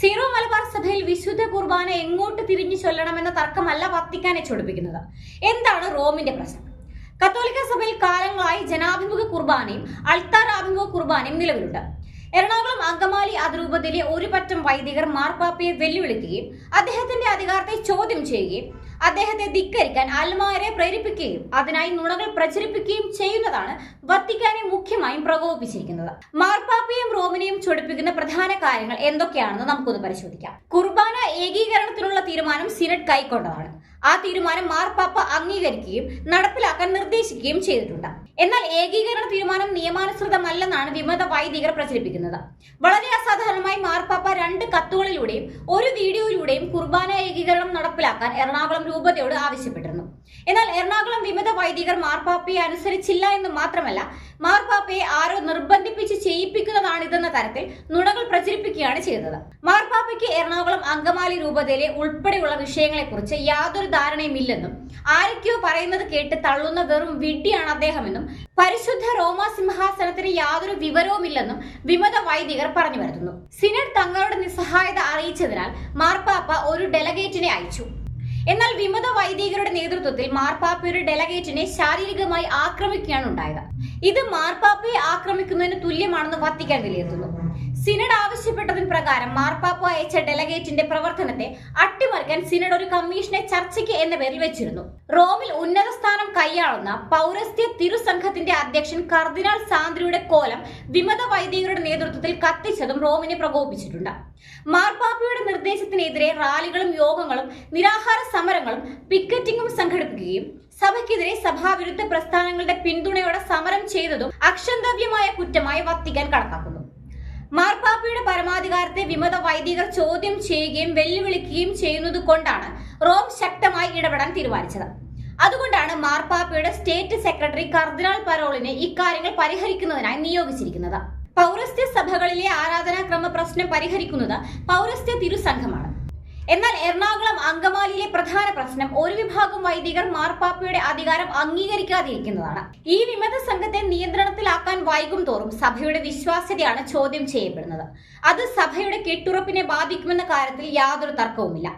Zero Malabar സഭയിൽ വിശുദ്ധ കുർബാന എങ്ങോട്ട് തിരിഞ്ഞു ചൊല്ലണമെന്ന തർക്കമല്ല വത്തിക്കാനെ ചൊടിപ്പിക്കുന്നത്. എന്താണ് റോമിന്റെ പ്രശ്നം? കത്തോലിക്ക സഭയിൽ കാലങ്ങളായി ജനാഭിമുഖ കുർബാനയും അൾത്താരാഭിമുഖ കുർബാനയും നിലവിലുണ്ട്. എറണാകുളം അങ്കമാലി അതിരൂപതയിലെ ഒരു പറ്റം വൈദികർ മാർപ്പാപ്പയെ വെല്ലുവിളിക്കുകയും അദ്ദേഹത്തിന്റെ അധികാരത്തെ ചോദ്യം ചെയ്യുകയും അദ്ദേഹത്തെ ധിക്കരിക്കാൻ അൽമാരെ പ്രേരിപ്പിക്കുകയും അതിനായി നുണകൾ പ്രചരിപ്പിക്കുകയും ചെയ്യുന്നതാണ് വത്തിക്കാനെ മുഖ്യമായും പ്രകോപിപ്പിച്ചിരിക്കുന്നത്. മാർപ്പാപ്പയും റോമിനെയും ചൊടിപ്പിക്കുന്ന പ്രധാന കാര്യങ്ങൾ എന്തൊക്കെയാണെന്ന് നമുക്കൊന്ന് പരിശോധിക്കാം. കുർബാന ഏകീകരണത്തിനുള്ള തീരുമാനം സിനഡ് കൈക്കൊണ്ടതാണ്. ആ തീരുമാനം മാർപ്പാപ്പ അംഗീകരിക്കുകയും നടപ്പിലാക്കാൻ നിർദ്ദേശിക്കുകയും ചെയ്തിട്ടുണ്ട്. എന്നാൽ ഏകീകരണ തീരുമാനം നിയമാനുസൃതമല്ലെന്നാണ് വിമത വൈദികർ പ്രചരിപ്പിക്കുന്നത്. വളരെ അസാധാരണമായി മാർപ്പാപ്പ രണ്ട് കത്തുകളിലൂടെയും ഒരു വീഡിയോയിലൂടെയും കുർബാന ഏകീകരണം നടപ്പിലാക്കാൻ എറണാകുളം രൂപതയോട് ആവശ്യപ്പെട്ടിരുന്നു. എന്നാൽ എറണാകുളം വിമത വൈദികർ മാർപ്പാപ്പയെ അനുസരിച്ചില്ല എന്ന് മാത്രമല്ല മാർപ്പാപ്പയെ ആരോ നിർബന്ധിപ്പിച്ച് ചെയ്യിപ്പിക്കുന്നതാണിതെന്ന തരത്തിൽ നുണകൾ പ്രചരിപ്പിക്കുകയാണ് ചെയ്തത് മാർപ്പാപ്പയ്ക്ക് എറണാകുളം അങ്കമാലി രൂപതയിലെ ഉൾപ്പെടെയുള്ള വിഷയങ്ങളെക്കുറിച്ച് യാതൊരു ധാരണയുമില്ലെന്നും ആരൊക്കെയോ പറയുന്നത് കേട്ട് തള്ളുന്ന വെറും വിഡ്ഢിയാണ് അദ്ദേഹമെന്നും പരിശുദ്ധ റോമാ സിംഹാസനത്തിന് യാതൊരു വിവരവുമില്ലെന്നും വിമത വൈദികർ പറഞ്ഞു വരുത്തുന്നു സിനഡ് തങ്ങളുടെ നിസ്സഹായത അറിയിച്ചതിനാൽ മാർപ്പാപ്പ ഒരു ഡെലഗേറ്റിനെ അയച്ചു. എന്നാൽ വിമത വൈദികരുടെ നേതൃത്വത്തിൽ മാർപ്പാപ്പയുടെ ഡെലഗേറ്റിനെ ശാരീരികമായി ആക്രമിക്കുകയാണ് ഉണ്ടായത്. ഇത് മാർപ്പാപ്പയെ ആക്രമിക്കുന്നതിന് തുല്യമാണെന്ന് വത്തിക്കാൻ വിലയിരുത്തുന്നു. സിനഡ് ആവശ്യപ്പെട്ടതിന് പ്രകാരം മാർപ്പാപ്പ അയച്ച ഡെലഗേറ്റിന്റെ പ്രവർത്തനത്തെ അട്ടിമറിക്കാൻ സിനഡ് ഒരു കമ്മീഷനെ ചർച്ചയ്ക്ക് എന്ന പേരിൽ വെച്ചിരുന്നു. റോമിൽ ഉന്നത സ്ഥാനം കൈയാളുന്ന പൗരസ്ത്യ തിരുസംഘത്തിന്റെ അധ്യക്ഷൻ കർദിനാൾ സാന്ദ്രയുടെ കോലം വിമത വൈദികരുടെ നേതൃത്വത്തിൽ കത്തിച്ചതും റോമിനെ പ്രകോപിച്ചിട്ടുണ്ട് മാർപ്പാപ്പയുടെ നിർദ്ദേശത്തിനെതിരെ റാലികളും യോഗങ്ങളും നിരാഹാര സമരങ്ങളും പിക്കറ്റിംഗും സംഘടിപ്പിക്കുകയും സഭയ്ക്കെതിരെ സഭാവിരുദ്ധ പ്രസ്ഥാനങ്ങളുടെ പിന്തുണയോടെ സമരം ചെയ്തതും അക്ഷന്തവ്യമായ കുറ്റമായി വത്തിക്കാൻ കണക്കാക്കുന്നു. മാർപ്പാപ്പയുടെ പരമാധികാരത്തെ വിമത വൈദികർ ചോദ്യം ചെയ്യുകയും വെല്ലുവിളിക്കുകയും ചെയ്യുന്നത് കൊണ്ടാണ് റോം ശക്തമായി ഇടപെടാൻ തീരുമാനിച്ചത്. അതുകൊണ്ടാണ് മാർപ്പാപ്പയുടെ സ്റ്റേറ്റ് സെക്രട്ടറി കർദിനാൾ പരോളിനെ ഇക്കാര്യങ്ങൾ പരിഹരിക്കുന്നതിനായി നിയോഗിച്ചിരിക്കുന്നത്. പൗരസ്ത്യ സഭകളിലെ ആരാധനാക്രമ പ്രശ്നം പരിഹരിക്കുന്നത് പൗരസ്ത്യ തിരുസംഘമാണ്. എന്നാൽ എറണാകുളം അങ്കമാലിയിലെ പ്രധാന പ്രശ്നം ഒരു വിഭാഗം വൈദികർ മാർപ്പാപ്പയുടെ അധികാരം അംഗീകരിക്കാതിരിക്കുന്നതാണ്. ഈ വിമത സംഘത്തെ നിയന്ത്രണത്തിലാക്കാൻ വൈകും തോറും സഭയുടെ വിശ്വാസ്യതയാണ് ചോദ്യം ചെയ്യപ്പെടുന്നത്. അത് സഭയുടെ കെട്ടുറപ്പിനെ ബാധിക്കുമെന്ന കാര്യത്തിൽ യാതൊരു തർക്കവുമില്ല.